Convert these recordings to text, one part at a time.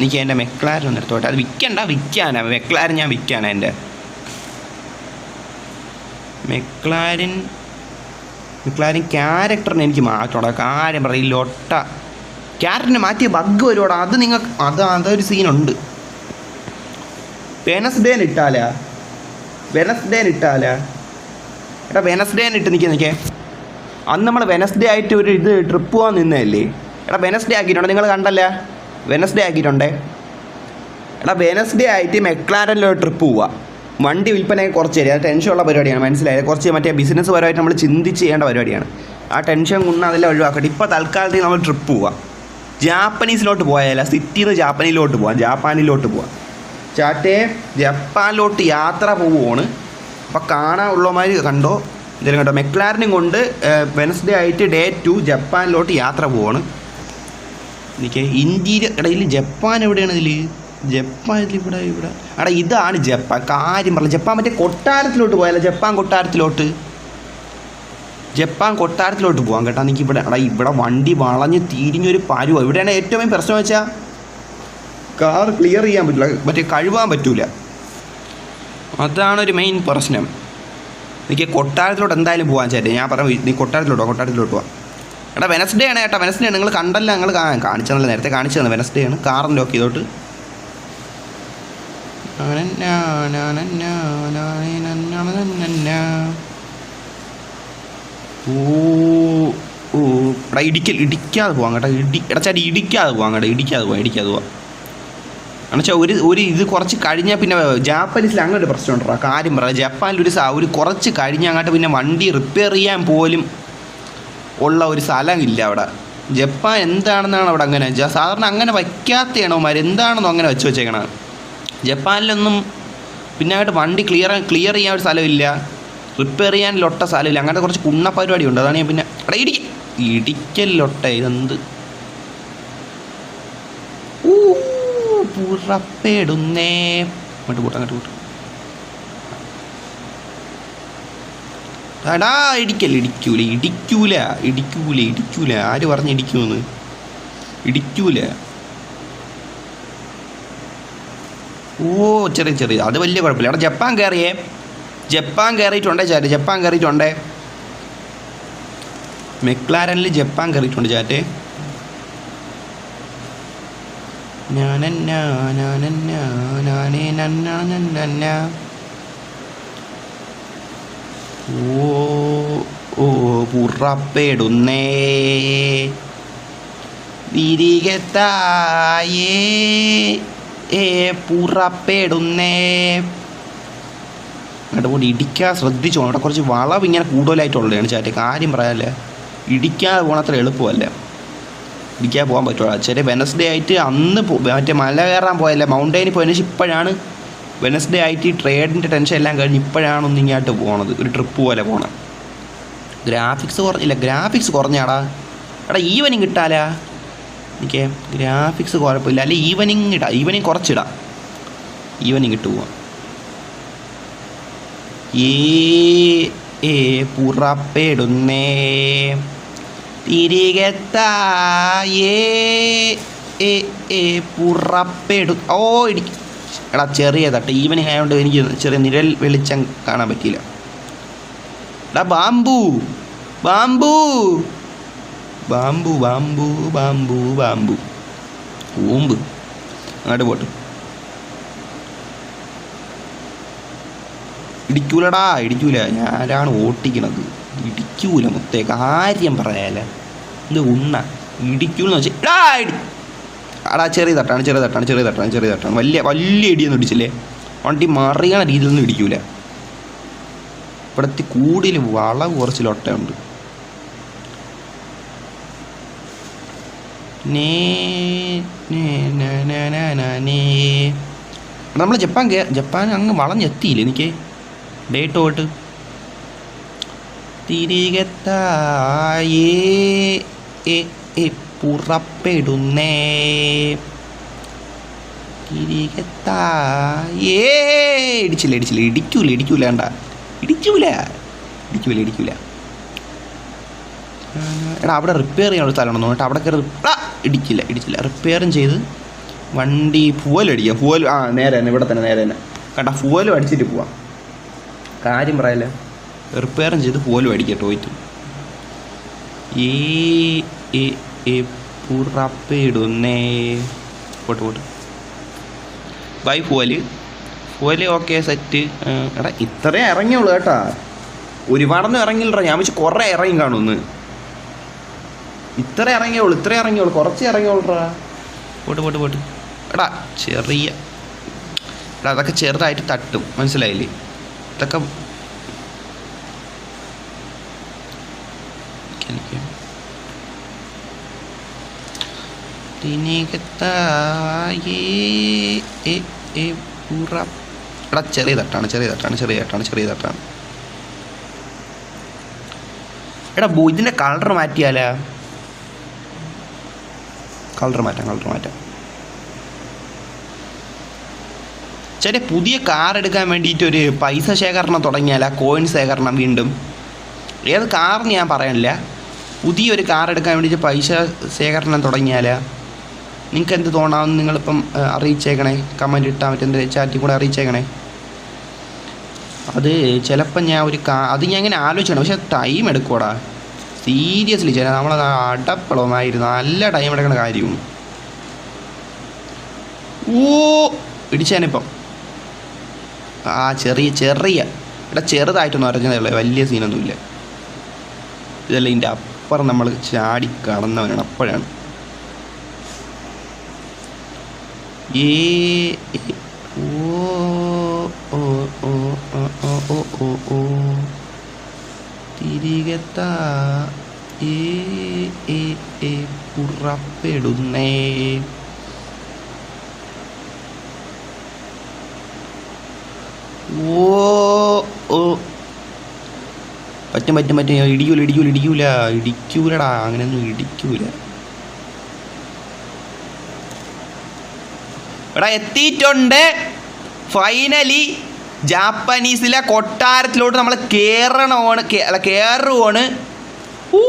എനിക്ക് എന്റെ മെക്ലാരൻ ഒന്ന് എടുത്തോട്ടെ. അത് വിൽക്കണ്ട വിൽക്കാനാ മെക്ലാരൻ ഞാൻ വിൽക്കാനാ എന്റെ. മെക്ലാരൻ മെക്ലാരിൻ ക്യാരക്ടറിനെ എനിക്ക് മാറ്റോടാ കാര്യം പറയും ഈ ലൊട്ട ക്യാരക്ടറിനെ മാറ്റിയ ബഗ് വരുവാടാ. അത് നിങ്ങൾക്ക് അത് അതൊരു സീനുണ്ട്. വെനസ്ഡേന് ഇട്ടാലാ? വെനസ്ഡേന് ഇട്ടാലാ? എടാ വെനസ്ഡേൻ ഇട്ട് നിൽക്കുക നിൽക്കേ അന്ന് നമ്മൾ വെനസ്ഡേ ആയിട്ട് ഒരു ഇത് ട്രിപ്പ് പോകാൻ നിന്നതല്ലേ? എടാ വെനസ്ഡേ ആക്കിയിട്ടുണ്ടോ. നിങ്ങൾ കണ്ടല്ലേ? വെനസ്ഡേ ആക്കിയിട്ടുണ്ടേ? എടാ വെനസ്ഡേ ആയിട്ട് മെക്ലാരനിലൊരു ട്രിപ്പ് പോവുക വണ്ടി വിൽപ്പന കുറച്ച് തരിക ടെൻഷനുള്ള പരിപാടിയാണ് മനസ്സിലായത് കുറച്ച് മറ്റേ ബിസിനസ് പരമായിട്ട് നമ്മൾ ചിന്തിച്ച് ചെയ്യേണ്ട പരിപാടിയാണ്. ആ ടെൻഷൻ കൊണ്ട് അതെല്ലാം ഒഴിവാക്കട്ടെ. ഇപ്പോൾ തൽക്കാലത്തേക്ക് നമ്മൾ ട്രിപ്പ് പോവാം. ജാപ്പനീസിലോട്ട് പോയാലോ സിറ്റിയിൽ നിന്ന് ജാപ്പനിലോട്ട് പോവാം. ജാപ്പാനിലോട്ട് പോവാം. ചാറ്റേ ജപ്പാനിലോട്ട് യാത്ര പോവുകയാണ് അപ്പോൾ കാണാനുള്ളമാതിരി കണ്ടോ? എന്തെങ്കിലും കേട്ടോ മെക്ലാരനും കൊണ്ട് വെനസ്ഡേ ആയിട്ട് ഡേ ടു ജപ്പാനിലോട്ട് യാത്ര പോവാണ്. എനിക്ക് ഇന്ത്യയിൽ ഇതിൽ ജപ്പാൻ എവിടെയാണ് ഇതിൽ ജപ്പാൻ ഇതിൽ ഇവിടെ ഇവിടെ. എടാ ഇതാണ് ജപ്പാൻ. കാര്യം പറഞ്ഞ ജപ്പാൻ മറ്റേ കൊട്ടാരത്തിലോട്ട് പോയാലോ? ജപ്പാൻ കൊട്ടാരത്തിലോട്ട്? ജപ്പാൻ കൊട്ടാരത്തിലോട്ട് പോകാം കേട്ടോ എനിക്ക് ഇവിടെ. എടാ ഇവിടെ വണ്ടി വളഞ്ഞ് തിരിഞ്ഞൊരു പരുവ. ഇവിടെയാണ് ഏറ്റവും പ്രശ്നം വെച്ചാൽ കാർ ക്ലിയർ ചെയ്യാൻ പറ്റില്ല. മറ്റേ കഴുകാൻ പറ്റൂല. അതാണ് ഒരു മെയിൻ പ്രശ്നം. എനിക്ക് കൊട്ടാരത്തിലോട്ട് എന്തായാലും പോകാൻ ചേട്ടാ ഞാൻ പറഞ്ഞു നീ കൊട്ടാരത്തിലോട്ടോ കൊട്ടാരത്തിലോട്ട് പോവാം എടാ വെനസ്ഡേ ആണ് ഏട്ടാ വെനസ്ഡേ ആണ്. നിങ്ങൾ കണ്ടല്ല ഞങ്ങൾ കാണിച്ചതല്ല നേരത്തെ കാണിച്ചു തന്നെ വെനസ്ഡേ ആണ്. കാർ ലോക്ക് ചെയ്തോട്ട്. എടാ ഇടിക്കൽ ഇടിക്കാതെ പോവാം കേട്ടോ. ഇടി എടാ ഇടിക്കാതെ പോവാം കേട്ടോ. ഇടിക്കാതെ പോവാം ഇടിക്കാതെ പോവാം. എന്നുവെച്ചാൽ ഒരു ഒരു ഇത് കുറച്ച് കഴിഞ്ഞാൽ പിന്നെ ജാപ്പനീസിൽ അങ്ങനെ ഒരു പ്രശ്നം ഉണ്ടോ? കാര്യം പറയാം ജപ്പാനിൽ ഒരു ഒരു കുറച്ച് കഴിഞ്ഞ് അങ്ങോട്ട് പിന്നെ വണ്ടി റിപ്പയർ ചെയ്യാൻ പോലും ഉള്ള ഒരു സ്ഥലമില്ല അവിടെ. ജപ്പാൻ എന്താണെന്നാണ് അവിടെ അങ്ങനെ വെച്ചാൽ സാധാരണ അങ്ങനെ വയ്ക്കാത്തയാണ് അവന്മാർ എന്താണെന്നോ അങ്ങനെ വെച്ച് വെച്ചേക്കണം ജപ്പാനിലൊന്നും പിന്നെ അങ്ങോട്ട് വണ്ടി ക്ലിയർ ക്ലിയർ ചെയ്യാൻ ഒരു സ്ഥലമില്ല. റിപ്പയർ ചെയ്യാൻ ലൊട്ട സ്ഥലമില്ല. അങ്ങനത്തെ കുറച്ച് കുണ്ണ പരിപാടി ഉണ്ട് അതാണ് ഞാൻ പിന്നെ അവിടെ ഇടിക്ക ഇടിക്കൽ ലൊട്ട ഇതെന്ത്? പുറപ്പെടുന്നേ. അങ്ങോട്ട് പോട്ടെ അങ്ങോട്ട് പോട്ടെ. എടാ ഇടിക്കല്ല ഇടിക്കൂല ഇടിക്കൂല ഇടിക്കൂല ഇടിക്കൂല ആര് പറഞ്ഞ് ഇടിക്കൂന്ന് ഇടിക്കൂല ഓ ചെറിയ ചെറിയ അത് വലിയ കുഴപ്പമില്ല എടാ ജപ്പാൻ കയറിയേ ജപ്പാൻ കയറിയിട്ടുണ്ടേ ചാറ്റ് ജപ്പാൻ കയറിയിട്ടുണ്ടേ മെക്ലാരനിൽ ജപ്പാൻ കയറിയിട്ടുണ്ട് ചാറ്റ് ഞാനന്നാ ഞാനന്നാ ഞാനേ നന്നാ ഓ പുറപ്പെടുന്നേ. വിരികത്തായേ ഏ പുറപ്പെടുന്നേ. അങ്ങോട്ട് പോയി ഇടിക്കാൻ ശ്രദ്ധിച്ചു അവിടെ കുറച്ച് വളവ് ഇങ്ങനെ കൂടുതലായിട്ടുള്ളതാണ് ചാറ്റ്. കാര്യം പറയാല്ലേ ഇടിക്കാതെ പോകണം അത്ര എളുപ്പമല്ല? ഇടിക്കാൻ പോകാൻ പറ്റുള്ളൂ. ചെറിയ വെനസ്ഡേ ആയിട്ട് അന്ന് മറ്റേ മല കയറാൻ പോയല്ലേ? മൗണ്ടൈനിൽ പോയതിന് ശേഷം ഇപ്പോഴാണ് വെനസ്ഡേ ആയിട്ട് ട്രേഡിന്റെ ടെൻഷൻ എല്ലാം കഴിഞ്ഞ് ഇപ്പോഴാണ് ഒന്ന് ഇങ്ങോട്ട് പോണത്. ഒരു ട്രിപ്പ് പോലെ പോണത് ഗ്രാഫിക്സ് കുറഞ്ഞില്ല ഗ്രാഫിക്സ് കുറഞ്ഞാടാ. എടാ ഈവനിങ് കിട്ടാലാ എനിക്ക് ഗ്രാഫിക്സ് കുഴപ്പമില്ല. അല്ലെ ഈവനിങ് ഇടാം. ഈവനിങ് കുറച്ചിടാം. ഈവനിങ് ഇട്ട് പോവാം. ഏ പുറപ്പെടുന്നേ. തിരികെത്താ. ഏ പുറപ്പെടു ഓ ഇടി എടാ ചെറിയ തട്ട്. ഈവനിങ് ആയതുകൊണ്ട് എനിക്ക് ചെറിയ നിഴൽ വെളിച്ചം കാണാൻ പറ്റിയില്ല. എടാ bamboo. Bamboo. Bamboo bamboo bamboo bamboo. ഊമ്പ് അങ്ങോട്ട് പോട്ട്. ഇടിക്കൂലടാ ഇടിക്കൂല. ഞാനാണ് ഓട്ടിക്കണത്. ഇടിക്കൂല മുത്തേ. കാര്യം പറയാല. ഇത് ഉണ്ണ. ഇടിക്കൂലെന്ന് വെച്ചാൽ ഇടാ ഇടി അടാ ചെറിയ തട്ടാണ് ചെറിയ തട്ടാണ് ചെറിയ തട്ടാണ് ചെറിയ തട്ടാണ്. വലിയ വലിയ ഇടിയൊന്നും ഇടിച്ചില്ലേ? വണ്ടി മറിയണ രീതിയിലൊന്നും ഇടിക്കൂല. ഇവിടത്തെ കൂടുതൽ വളവ് കുറച്ച് ലൊട്ടയുണ്ട്. നമ്മൾ ജപ്പാൻ ജപ്പാൻ അങ്ങ് വളഞ്ഞെത്തിയില്ല എനിക്ക്? ഡേറ്റ് പോയിട്ട് തിരികെത്തായേ പുറപ്പെടുന്നേ. തിരികെത്തായേ ഇടിച്ചില്ല ഇടിച്ചില്ല. ഇടിക്കൂല ഇടിക്കൂല വേണ്ട ഇടിക്കൂല. ഇടിക്കൂല ഇടിക്കൂല. എടാ അവിടെ റിപ്പയർ ചെയ്യാനുള്ള സ്ഥലമാണെന്ന് തോന്നിട്ട് അവിടെ കയറി ഇടിക്കില്ല ഇടിച്ചില്ല റിപ്പയറും ചെയ്ത് വണ്ടി പൂവലടിക്കുക ഫുവൽ ആ നേരെ തന്നെ ഇവിടെ തന്നെ നേരെ തന്നെ. കണ്ട പൂവലും അടിച്ചിട്ട് പോവാം. കാര്യം പറയല്ലേ? റിപ്പയറും ചെയ്ത് പൂവലും അടിക്കട്ടോ പോയിട്ട് ഈ പുറപ്പിടുന്നേ. പോട്ട് pot. Bye fuel. Fuel okay set. എടാ ഇത്രയും ഇറങ്ങിയുള്ളൂ കേട്ടാ. ഒരുപാടൊന്നും ഇറങ്ങിയില്ലടാ. ഞാൻ വെച്ച് കുറേ ഇറങ്ങി കാണുമെന്ന്. ഇത്ര ഇറങ്ങിയുള്ളൂ ഇത്ര ഇറങ്ങിയുള്ളൂ. കുറച്ച് ഇറങ്ങിയുള്ളൂടാ. Pot pot pot. എടാ ചെറിയ. എടാ അതൊക്കെ ചെറുതായിട്ട് തട്ടും. മനസ്സിലായില്ലേ? ഇതൊക്കെ എനിക്ക് തിനികത്തായേ എ എ പുറ എടാ ചെറിയ തട്ടാണ് ചെറിയ തട്ടാണ് ചെറിയ തട്ടാണ് ചെറിയ തട്ടാണ്. എടാ ബോ ഇതിന്റെ കളർ മാറ്റിയാലാ? കളർ മാറ്റാം കളർ മാറ്റാം. ചേട്ടാ പുതിയ കാർ എടുക്കാൻ വേണ്ടിയിട്ട് ഒരു പൈസ ശേഖരണം തുടങ്ങിയാൽ ആ കോയിൻ ശേഖരണം വീണ്ടും. ഏത് കാറിന് ഞാൻ പറയാനില്ല. പുതിയൊരു കാർ എടുക്കാൻ വേണ്ടിയിട്ട് പൈസ ശേഖരണം തുടങ്ങിയാൽ നിങ്ങൾക്ക് എന്ത് തോന്നാമെന്ന് നിങ്ങളിപ്പം അറിയിച്ചേക്കണേ? കമന്റ് ഇട്ടാൽ മറ്റെന്ത് ചാറ്റിൽ കൂടെ അറിയിച്ചേക്കണേ? അത് ചിലപ്പം ഞാൻ ഒരു കാ അത് ഞാൻ ഇങ്ങനെ ആലോചിക്കണം. പക്ഷേ ടൈം എടുക്കൂടാ സീരിയസ്ലി ചില നമ്മൾ അടപ്പളമായിരുന്നു നല്ല ടൈം എടുക്കുന്ന കാര്യവും. ഓ ഇടിച്ചേനിപ്പം. ആ ചെറിയ ചെറിയ. ഇവിടെ ചെറുതായിട്ടൊന്നും അറിഞ്ഞതേ വലിയ സീനൊന്നുമില്ല ഇതല്ല ഇതിന്റെ അപ്പുറം നമ്മൾ ചാടി കടന്നവനാണ്. അപ്പോഴാണ്. E, e ഓ പറ്റും പറ്റും പറ്റും. ഇടിക്കൂല ഇടിക്കൂല ഇടിക്കൂല ഇടിക്കൂലടാ. അങ്ങനെയൊന്നും ഇടിക്കൂല. എടാ എത്തിയിട്ടുണ്ട്. ഫൈനലി ജാപ്പനീസിലെ കൊട്ടാരത്തിലോട്ട് നമ്മൾ കയറണമാണ് അല്ല കയറുവാണ് ഊ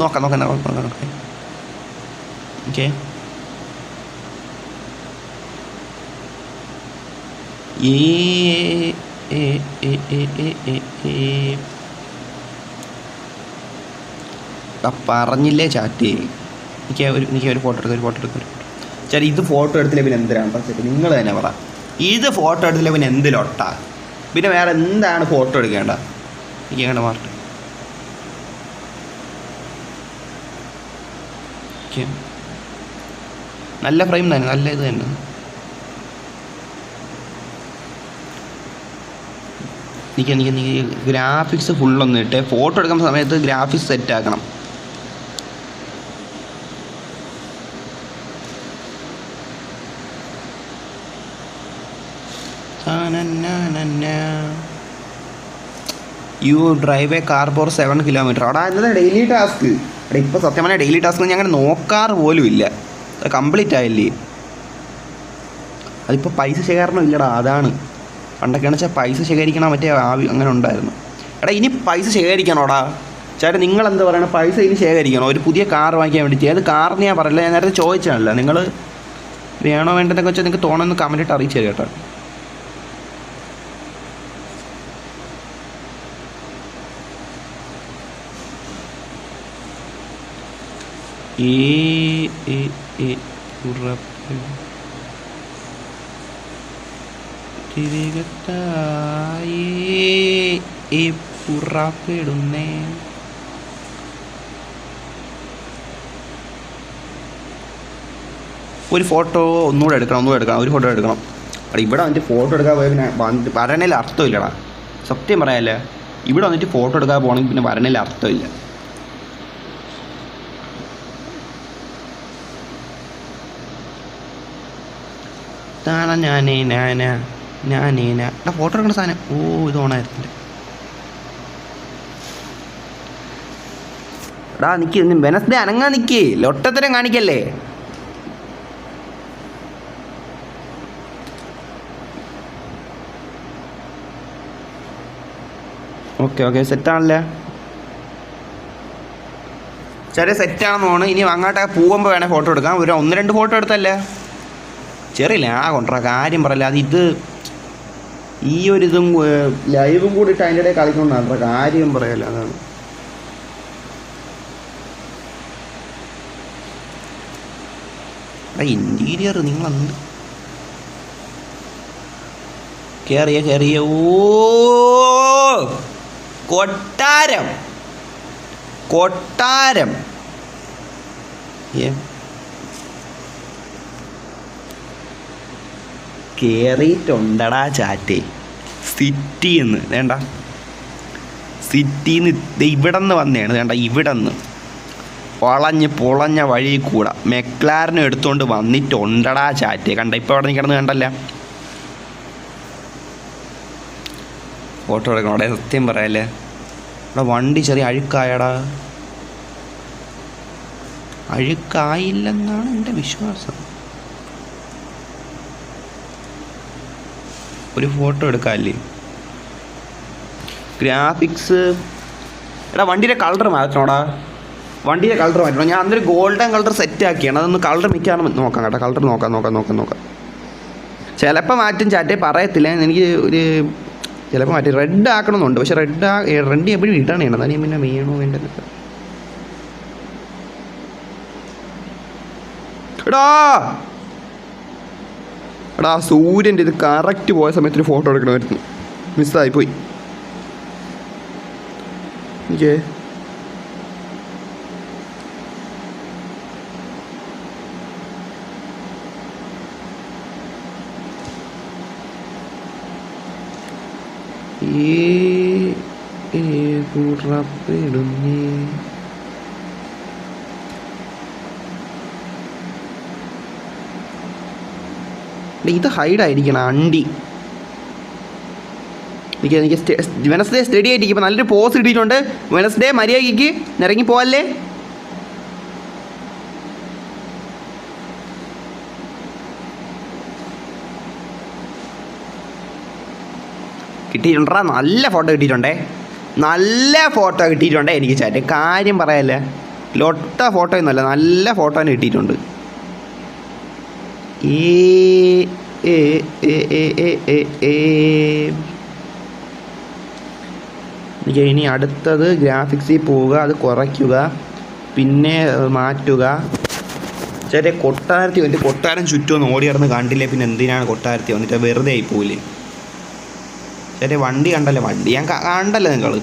നോക്കാം നോക്കാം നോക്കാം നോക്കാം ഓക്കെ പറഞ്ഞില്ലേ ചാറ്റ് എനിക്ക് ഒരു എനിക്ക് ഒരു ഫോട്ടോ എടുക്കാം ഒരു ഫോട്ടോ എടുക്കാം ചേട്ടാ ഇത് ഫോട്ടോ എടുത്തില്ല പിന്നെ എന്തിനാണ് ചേട്ടാ നിങ്ങൾ തന്നെ പറ. ഇത് ഫോട്ടോ എടുത്തില്ല പിന്നെ എന്തിലൊട്ടാ പിന്നെ വേറെ എന്താണ് ഫോട്ടോ എടുക്കേണ്ട? എനിക്ക് അങ്ങനെ മാറട്ടെ നല്ല ഫ്രെയിം തന്നെ നല്ല ഇത് തന്നെ. എനിക്ക് എനിക്ക് ഗ്രാഫിക്സ് ഫുള്ളൊന്നും ഇട്ടേ ഫോട്ടോ എടുക്കുന്ന സമയത്ത് graphics set you drive a car four seven kilometre. അവിടെ എന്നത് ഡെയിലി ടാസ്ക് അവിടെ ഇപ്പോൾ സത്യം പറഞ്ഞാൽ ഡെയിലി ടാസ്ക് ഞാൻ അങ്ങനെ നോക്കാറ് പോലും ഇല്ല. അത് കംപ്ലീറ്റ് ആയില്ലേ? അതിപ്പോൾ പൈസ ശേഖരണം ഇല്ലടാ അതാണ്. പണ്ടൊക്കെയാണെന്ന് വെച്ചാൽ പൈസ ശേഖരിക്കണം മറ്റേ ആവി അങ്ങനെ ഉണ്ടായിരുന്നു. എടാ ഇനി പൈസ ശേഖരിക്കണോടാ? ചേട്ടാ നിങ്ങൾ എന്താ പറയണത് പൈസ ഇനി ശേഖരിക്കണം? ഒരു പുതിയ കാർ വാങ്ങിക്കാൻ വേണ്ടിയിട്ട്. ഏത് കാറിന് ഞാൻ പറയില്ല? ഞാൻ നേരത്തെ ചോദിച്ചാണല്ലോ നിങ്ങൾ വേണോ വേണ്ടതെന്നൊക്കെ വെച്ചാൽ നിങ്ങൾക്ക് തോന്നുന്നു കമന്റിട്ട് അറിയിച്ചു തരാം കേട്ടോ. E, e, o തിരികത്തായേ. E പുറപ്പെടുന്നേ ഒരു ഫോട്ടോ ഒന്നുകൂടെ എടുക്കണം ഒന്നുകൂടെ എടുക്കണം ഒരു ഫോട്ടോ എടുക്കണം. അവിടെ ഇവിടെ വന്നിട്ട് ഫോട്ടോ എടുക്കാൻ പോയാൽ പിന്നെ വരണേൽ അർത്ഥമില്ലടാ. സത്യം പറയാല്ലേ? ഇവിടെ വന്നിട്ട് ഫോട്ടോ എടുക്കാൻ പോകണമെങ്കിൽ പിന്നെ വരണേൽ അർത്ഥമില്ല. ഞാനേ ഞാനാ ഞാനേ ഞാ. എടാ ഫോട്ടോ എടുക്കുന്ന സാധനം. ഓ ഇത് ഓണായിരുന്നില്ല എടാ നിക്ക് വെനസ്ഡേ അനങ്ങാ നിക്ക്. ലൊട്ടത്തരം കാണിക്കല്ലേ. ഓക്കെ ഓക്കെ സെറ്റാണല്ലേ ചെറിയ സെറ്റാണെന്ന് തോന്നുന്നു. ഇനി അങ്ങോട്ടൊക്കെ പോകുമ്പോൾ വേണേൽ ഫോട്ടോ എടുക്കാം. ഒരു ഒന്ന് രണ്ട് ഫോട്ടോ എടുത്തല്ലേ? ചെറിയ ലാഗുണ്ടോ കാര്യം പറയല്ല അത് ഇത് ഈ ഒരു ഇതും ലൈവും കൂടി ഇട്ട് അതിന്റെ ഇടയിൽ കളിക്കൊണ്ടാണ് കാര്യം പറയല്ല അതാണ്. ഇന്റീരിയർ നിങ്ങളെന്ത് കേറിയ ഓ കൊട്ടാരം കൊട്ടാരം. ഏ? കേറിയിട്ടുണ്ടടാ ചാറ്റേ. സിറ്റിന്ന് വേണ്ട. സിറ്റിന്ന് ഇവിടെ നിന്ന് വന്നതാണ് വേണ്ട ഇവിടെ നിന്ന് വളഞ്ഞ് പൊളഞ്ഞ വഴി കൂടെ മെക്ലാറിനും എടുത്തുകൊണ്ട് വന്നിട്ടുണ്ടടാ ചാറ്റേ. കണ്ട ഇപ്പോൾ അവിടെ നിൽക്കണമെന്ന് കണ്ടല്ല? ഫോട്ടോ എടുക്കണം. അവിടെ സത്യം പറയാല്ലേ? അവിടെ വണ്ടി ചെറിയ അഴുക്കായടാ. അഴുക്കായില്ലെന്നാണ് എന്റെ വിശ്വാസം. ഒരു ഫോട്ടോ എടുക്കാമല്ലേ ഗ്രാഫിക്സ് എടാ വണ്ടിയുടെ കളർ മാറ്റണോടാ. വണ്ടിയുടെ കളർ മാറ്റണം. ഞാൻ അന്നൊരു ഗോൾഡൻ കളർ സെറ്റ് ആക്കിയാണ്. അതൊന്ന് കളർ മിക്കാണ് നോക്കാം കേട്ടോ. കളർ നോക്കാം നോക്കാം നോക്കാം നോക്കാം. ചിലപ്പോൾ മാറ്റും ചാറ്റേ പറയത്തില്ല. എനിക്ക് ഒരു ചിലപ്പോൾ മാറ്റി. റെഡ് ആക്കണമെന്നുണ്ട്. പക്ഷേ റെഡ് ആ റെഡ് എപ്പോഴും ഇടണം ചെയ്യണം. അതാണ് പിന്നെ വേണോ വേണ്ടത്? എടാ! എടാ സൂര്യന്റെ ഇത് കറക്റ്റ് പോയ സമയത്ത് ഒരു ഫോട്ടോ എടുക്കണമായിരുന്നു. മിസ്സായി പോയി ഏ ഏ ഏറപ്പെടുന്നേ ഇത് ഹൈഡായിരിക്കണം അണ്ടി. എനിക്ക് എനിക്ക് വെനസ്ഡേ സ്റ്റഡി ആയിട്ടിരിക്കുമ്പോൾ നല്ലൊരു പോസ് ഇട്ടിട്ടുണ്ട്. വെനസ്ഡേ മര്യാദയ്ക്ക് ഇറങ്ങി പോവല്ലേ? കിട്ടിയിട്ടുണ്ടാ നല്ല ഫോട്ടോ കിട്ടിയിട്ടുണ്ടേ. നല്ല ഫോട്ടോ കിട്ടിയിട്ടുണ്ടേ എനിക്ക് ചാറ്റ് കാര്യം പറയല്ലേ ലൊട്ട ഫോട്ടോ ഒന്നുമല്ല നല്ല ഫോട്ടോ തന്നെ കിട്ടിയിട്ടുണ്ട്. ഇനി അടുത്തത് ഗ്രാഫിക്സിൽ പോവുക അത് കുറയ്ക്കുക പിന്നെ മാറ്റുക. ചെറിയ കൊട്ടാരത്തി വന്നിട്ട് കൊട്ടാരം ചുറ്റും ഒന്ന് ഓടി നടന്ന് കണ്ടില്ലേ പിന്നെ എന്തിനാണ് കൊട്ടാരത്തി വന്നിട്ട് വെറുതെ ആയി പോവില്ലേ? ചെറിയ വണ്ടി കണ്ടല്ലേ വണ്ടി ഞാൻ കണ്ടല്ലേ കണ്ടല്ലോ നിങ്ങൾ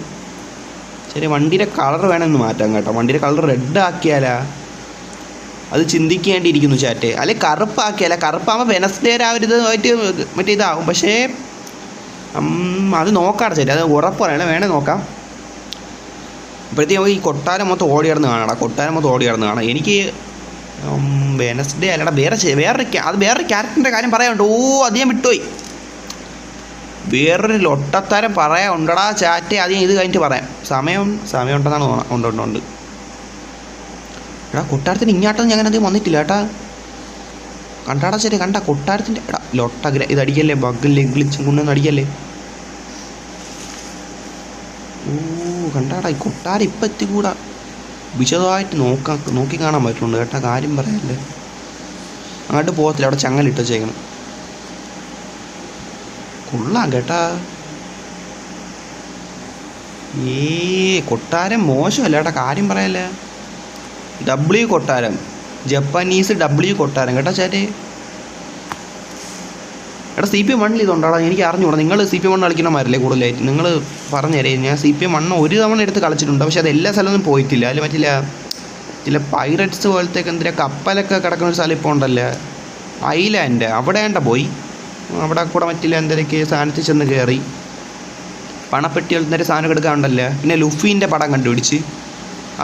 ചെറിയ വണ്ടിയുടെ കളർ വേണമെന്ന് മാറ്റാം കേട്ടോ. വണ്ടിയുടെ കളർ റെഡ് ആക്കിയാലാ അത് ചിന്തിക്കേണ്ടിയിരിക്കുന്നു ചാറ്റ്. അല്ലെ കറുപ്പാക്കി കറുപ്പാക്കിയല്ല കറുപ്പാകുമ്പോൾ വെനസ്ഡേ ആ ആയിട്ട് മറ്റേ ഇതാവും. പക്ഷേ അത് നോക്കാം ചേട്ടാ അത് ഉറപ്പറയണം വേണേ നോക്കാം. ഇപ്പോഴത്തേക്ക് ഈ കൊട്ടാരം മൊത്തം ഓടി കിടന്ന് കാണാടാ കൊട്ടാരം മൊത്തം ഓടി കിടന്ന് കാണാം. എനിക്ക് വെനസ്ഡേ അല്ലടാ വേറെ വേറൊരു അത് വേറൊരു ക്യാരക്ടറിന്റെ കാര്യം പറയാനുണ്ട്. ഓ അത് ഞാൻ വിട്ടുപോയി. വേറൊരു ലൊട്ടത്തരം പറയാൻ ഉണ്ടടാ ചാറ്റ്. അത് ഇത് കഴിഞ്ഞിട്ട് പറയാം. സമയം സമയം ഉണ്ടെന്നാണ് തോന്നുന്നത് ഉണ്ട് ഉണ്ട് ഉണ്ട്. എടാ കൊട്ടാരത്തിന് ഇങ്ങോട്ടൊന്നും ഞാൻ അധികം വന്നിട്ടില്ല ഏട്ടാ കണ്ടാടാ ശരി കണ്ട കൊട്ടാരത്തിന്റെ എടാ ലൊട്ടഗ്ര ഇത് അടിക്കല്ലേ? ബഗ്ഗല്ലേ ഗ്ലിച്ചും കൊണ്ടൊന്നും അടിക്കല്ലേ? ഓ കണ്ടാടാ ഈ കൊട്ടാരം ഇപ്പം എത്തിക്കൂടാ. വിശദമായിട്ട് നോക്കാൻ നോക്കി കാണാൻ പറ്റുന്നുണ്ട് കേട്ടാ കാര്യം പറയല്ലേ. അങ്ങോട്ട് പോകത്തില്ല അവിടെ ചങ്ങലിട്ട് വെച്ചേക്കണം. കൊള്ളാം കേട്ടാ. ഏ കൊട്ടാരം മോശമല്ല ഏട്ടാ കാര്യം പറയല്ലേ. ഡബ്ല്യു കൊട്ടാരം. ജപ്പാനീസ് ഡബ്ല്യു കൊട്ടാരം. കേട്ടോ ചേട്ടേ എടാ സി പി മണ്ണിൽ ഇതുണ്ടാടാ? എനിക്ക് അറിഞ്ഞൂടാ. നിങ്ങൾ സി പി മണ്ണ് കളിക്കണമാരല്ലേ കൂടുതലായിട്ട് നിങ്ങൾ പറഞ്ഞുതരേ ഞാൻ സി പി മണ്ണ് ഒരു തവണ എടുത്ത് കളിച്ചിട്ടുണ്ട്. പക്ഷേ അത് എല്ലാ സ്ഥലമൊന്നും പോയിട്ടില്ല. അതിൽ പറ്റില്ല ചില പൈററ്റ്സ് പോലത്തെ എന്തിനാ കപ്പലൊക്കെ കിടക്കുന്ന ഒരു സ്ഥലം ഇപ്പോൾ ഉണ്ടല്ലേ? ഐലാൻഡ് അവിടെ വേണ്ട പോയി. അവിടെ കൂടെ മറ്റില്ല എന്തൊക്കെ സാധനത്തിൽ ചെന്ന് കയറി പണപ്പെട്ടികൾ നേരെ സാധനം എടുക്കാറുണ്ടല്ലേ പിന്നെ ലുഫീന്റെ പടം കണ്ടുപിടിച്ച്.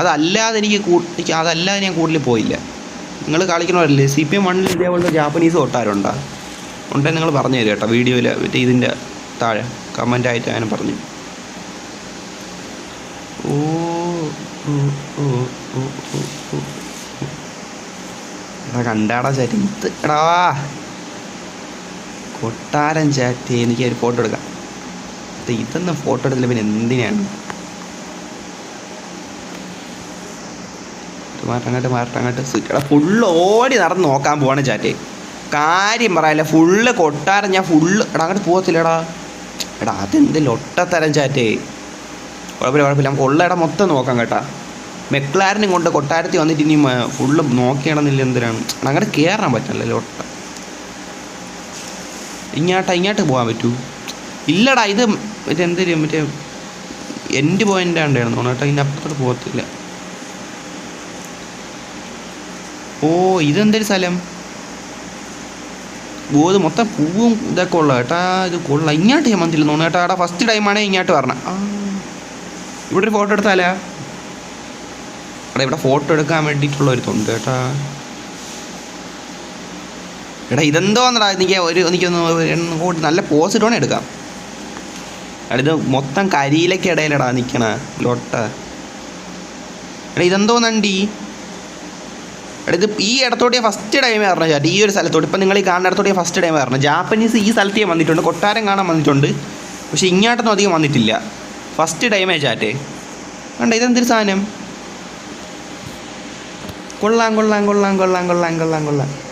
അതല്ലാതെ എനിക്ക് കൂട്ടി അതല്ലാതെ ഞാൻ കൂടുതൽ പോയില്ല. നിങ്ങൾ കളിക്കണമല്ലേ സി പി എം വണ്ണിൽ ഇതേപോലത്തെ ജാപ്പനീസ് കൊട്ടാരമുണ്ടോ? ഉണ്ടെങ്കിൽ നിങ്ങൾ പറഞ്ഞു തരും കേട്ടോ. വീഡിയോയിൽ മറ്റേ ഇതിന്റെ താഴെ കമന്റ് ആയിട്ട് ഞാൻ പറഞ്ഞു. ഓ എടാ കണ്ടാടാ ചാറ്റ് ഇത് എടാ കൊട്ടാരം ചാറ്റ് എനിക്ക് ഒരു ഫോട്ടോ എടുക്കാം. ഇത് ഇതൊന്നും ഫോട്ടോ എടുത്തില്ല പിന്നെ എന്തിനാണ്? മാറട്ടെ അങ്ങോട്ട് സ്വിച്ച് ഫുള്ള് ഓടി നടന്ന് നോക്കാൻ പോവാണ് ചാറ്റ്. കാര്യം പറയാല്ല ഫുള്ള് കൊട്ടാരം ഞാൻ ഫുള്ള് എടാ അങ്ങോട്ട് പോകത്തില്ലടാ എടാ അതെന്ത് ലൊട്ടത്തരം ചാറ്റേ. കുഴപ്പമില്ല കുഴപ്പമില്ല. നമുക്ക് ഉള്ള ഇടം മൊത്തം നോക്കാം കേട്ടാ. മെക്ലാരനും കൊണ്ട് കൊട്ടാരത്തിൽ വന്നിട്ട് ഇനി ഫുള്ള് നോക്കിയാണെന്നില്ല എന്തിനാണ്? അങ്ങോട്ട് കയറാൻ പറ്റില്ല ലൊട്ട. ഇങ്ങോട്ടാ ഇങ്ങോട്ട് പോകാൻ പറ്റൂ. ഇല്ലടാ ഇത് മറ്റേ എന്തൊരു മറ്റേ എൻഡ് പോയിന്റ് ആണ്ടായിരുന്നു കേട്ടോ. ഇതിന്റെ അപ്പുറത്തോട്ട് പോകത്തില്ല ഓ ഇതെന്തൊരു സ്ഥലം? ഓ ഇത് മൊത്തം പൂവും ഇതൊക്കെ ഉള്ള കേട്ടാ. ഇത് കൊള്ളാം. ഇങ്ങോട്ട് ഞാൻ വന്നില്ല തോന്നുന്നു കേട്ടാ. ഫസ്റ്റ് ടൈമാണ് ഇങ്ങോട്ട് വരണം. ഇവിടെ ഒരു ഫോട്ടോ എടുത്താലാ? എടാ ഇവിടെ ഫോട്ടോ എടുക്കാൻ വേണ്ടിയിട്ടുള്ള ഒരു തൊണ്ട് കേട്ടാ. എടാ ഇതെന്തോന്നടാ? എനിക്ക് ഒരു എനിക്കൊന്ന് നല്ല പോസ് ഇട്ടോണെ എടുക്കാം. എടാ ഇത് മൊത്തം കരിയിലൊക്കെ ഇടയിലടാ നിൽക്കണ ലോട്ട. എടാ ഇതെന്തോന്നണ്ടി? ഇത് ഈ ഇടത്തോട്ട് ഫസ്റ്റ് ടൈം പറഞ്ഞു ചേട്ടാ ഈ ഒരു സ്ഥലത്തോട്ട്. ഇപ്പം നിങ്ങൾ ഈ കാണുന്ന ഇടത്തോട്ട് ഫസ്റ്റ് ടൈം പറഞ്ഞു ജാപ്പനീസ് ഈ സ്ഥലത്ത് വന്നിട്ടുണ്ട്. കൊട്ടാരം കാണാൻ വന്നിട്ടുണ്ട്. പക്ഷേ ഇങ്ങോട്ടൊന്നും അധികം വന്നിട്ടില്ല. ഫസ്റ്റ് ടൈമേ ചാറ്റേ കണ്ട ഇതെന്തൊരു സാധനം? കൊള്ളാം കൊള്ളാം കൊള്ളാം കൊള്ളാം കൊള്ളാം കൊള്ളാം കൊള്ളാം.